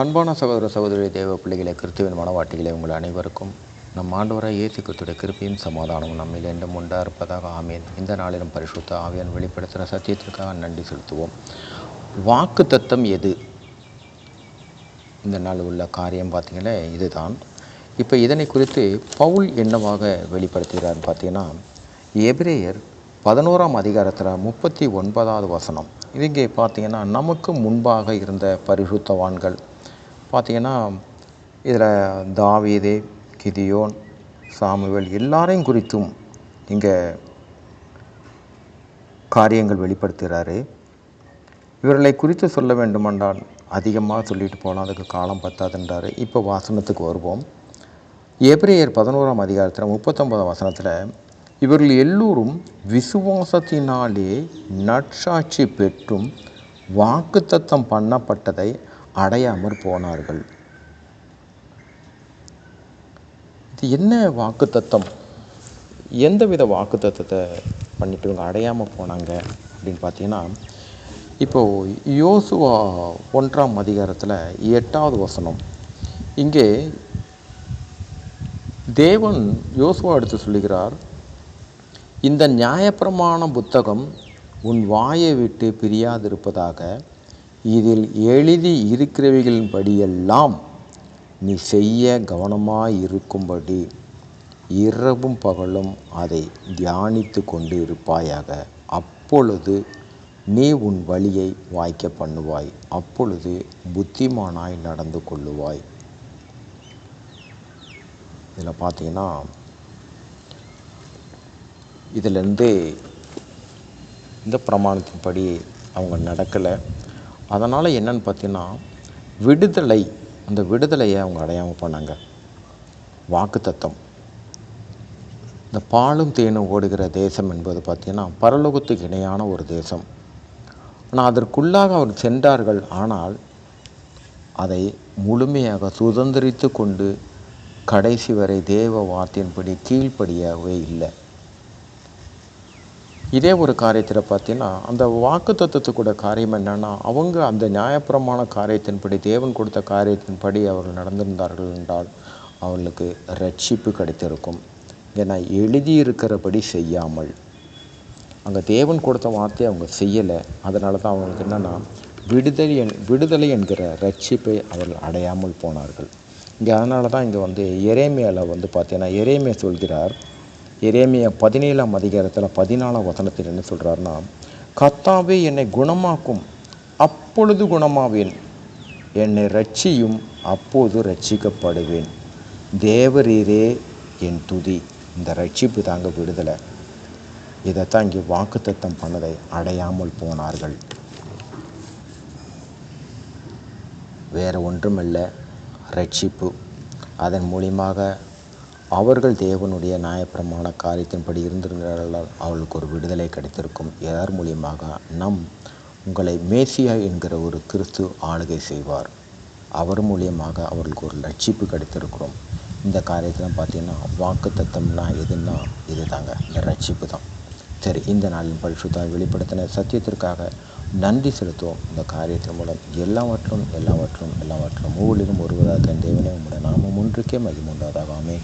அன்பான சகோதர சகோதரி தேவ பிள்ளைகளை கிறிஸ்துவின் மனவாட்டிகளை உங்கள் அனைவருக்கும் நம் ஆண்டவராக இயேசு கிறிஸ்துடைய கிருப்பையும் சமாதானமும் நம்மில் என்றும் உண்டா இருப்பதாக ஆமேன். இந்த நாளிலும் பரிசுத்த ஆவியன் வெளிப்படுத்துகிற சத்தியத்திற்காக நன்றி செலுத்துவோம். வாக்கு தத்தம் எது? இந்த நாள் உள்ள காரியம் பார்த்தீங்கன்னா இதுதான். இப்போ இதனை குறித்து பவுல் என்னவாக வெளிப்படுத்துகிறார் பார்த்தீங்கன்னா எபிரேயர் பதினோராம் அதிகாரத்தில் முப்பத்தி ஒன்பதாவது வசனம். இங்கே பார்த்தீங்கன்னா நமக்கு முன்பாக இருந்த பரிசுத்தவான்கள் பார்த்தீங்கன்னா இதில் தாவீதே கிதியோன் சாமுவேல் எல்லாரையும் குறித்தும் இங்கே காரியங்கள் வெளிப்படுத்துகிறாரு இவர்களை குறித்து சொல்ல வேண்டுமென்றால் அதிகமாக சொல்லிட்டு போனால் அதுக்கு காலம் பத்தாதுன்றார். இப்போ வாசனத்துக்கு வருவோம். ஏப்ரியர் பதினோராம் அதிகாரத்தில் முப்பத்தொன்பதாம் வசனத்தில் இவர்கள் எல்லோரும் விசுவாசத்தினாலே நற்சாட்சி பெற்றும் வாக்குத்தத்தம் பண்ணப்பட்டதை அடையாமற் போனார்கள். இது என்ன வாக்குத்தத்தம்? எந்தவித வாக்குத்தத்தத்தை பண்ணிட்டு இவங்க அடையாமல் போனாங்க அப்படின்னு பார்த்தீங்கன்னா இப்போது யோசுவா ஒன்றாம் அதிகாரத்தில் எட்டாவது வசனம். இங்கே தேவன் யோசுவா எடுத்து சொல்லுகிறார் இந்த நியாயப்பிரமாண புத்தகம் உன் வாயை விட்டு பிரியாதிருப்பதாக இதில் எழுதி இருக்கிறவைகளின்படியெல்லாம் நீ செய்ய கவனமாய் இருக்கும்படி இரவும் பகலும் அதை தியானித்து கொண்டு இருப்பாயாக அப்பொழுது நீ உன் வழியை வாய்க்க பண்ணுவாய். அப்பொழுது புத்திமானாய் நடந்து கொள்ளுவாய். இதில் பார்த்தீங்கன்னா இதிலேருந்து இந்த பிரமாணத்தின்படி அவங்க நடக்கலை. அதனால் என்னன்னு பார்த்தீங்கன்னா விடுதலை அந்த விடுதலையை அவங்க அடையாமல் பண்ணாங்க வாக்குத்தத்தம் இந்த பாலும் தேனும் ஓடுகிற தேசம் என்பது பார்த்திங்கன்னா பரலோகத்துக்கு இணையான ஒரு தேசம். ஆனால் அதற்குள்ளாக அவர் சென்றார்கள். ஆனால் அதை முழுமையாக சுதந்திரித்து கொண்டு கடைசி வரை தேவ வார்த்தையின்படி கீழ்ப்படியவே இல்லை. இதே ஒரு காரியத்தில் பார்த்தீங்கன்னா அந்த வாக்கு தத்துவத்துக்கூட காரியம் என்னென்னா அவங்க அந்த நியாயப்பிரமான காரியத்தின்படி தேவன் கொடுத்த காரியத்தின்படி அவர்கள் நடந்திருந்தார்கள் என்றால் அவர்களுக்கு ரட்சிப்பு கிடைத்திருக்கும். ஏன்னா எழுதியிருக்கிறபடி செய்யாமல். அங்கே தேவன் கொடுத்த வார்த்தையை அவங்க செய்யலை. அதனால தான் அவங்களுக்கு என்னென்னா விடுதலை விடுதலை என்கிற ரட்சிப்பை அவர்கள் அடையாமல் போனார்கள். இங்கே அதனால தான் இங்கே வந்து எரேமியாவில் வந்து பார்த்தீங்கன்னா எரேமியா சொல்கிறார் எரேமியா பதினேழாம் அதிகாரத்தில் பதினாலாம் வசனத்தில் என்ன சொல்கிறாருன்னா கத்தாவே என்னை குணமாக்கும். அப்பொழுது குணமாவேன். என்னை ரட்சியும் அப்போது ரட்சிக்கப்படுவேன் தேவரீரே என் துதி. இந்த ரட்சிப்பு தாங்க விடுதலை. இதைத்தான் இங்கே வாக்குத்தத்தம் பண்ணதை அடையாமல் போனார்கள். வேறு ஒன்றுமில்லை. ரட்சிப்பு அதன் மூலியமாக அவர்கள் தேவனுடைய நியாயப்பிரமான காரியத்தின்படி இருந்திருந்தால் அவளுக்கு ஒரு விடுதலை கிடைத்திருக்கும். யார் மூலியமாக நம் உங்களை மேசியா என்கிற ஒரு கிறிஸ்து ஆளுகை செய்வார். அவர் மூலியமாக அவர்களுக்கு ஒரு லட்சிப்பு கிடைத்திருக்கிறோம். இந்த காரியத்தில் பார்த்தீங்கன்னா வாக்கு தத்தம்னா எதுன்னா இது தாங்க இந்த ரட்சிப்பு தான். சரி இந்த நாளின் பரிசுத்தாக வெளிப்படுத்தின சத்தியத்திற்காக நன்றி செலுத்துவோம். இந்த காரியத்தின் மூலம் எல்லாவற்றிலும் எல்லாவற்றும் எல்லாவற்றும் ஒவ்வொருவரும் ஒருவராக தேவனே உங்களுடைய நாமம் ஒன்றுக்கே மகிமுண்டாதாக ஆமே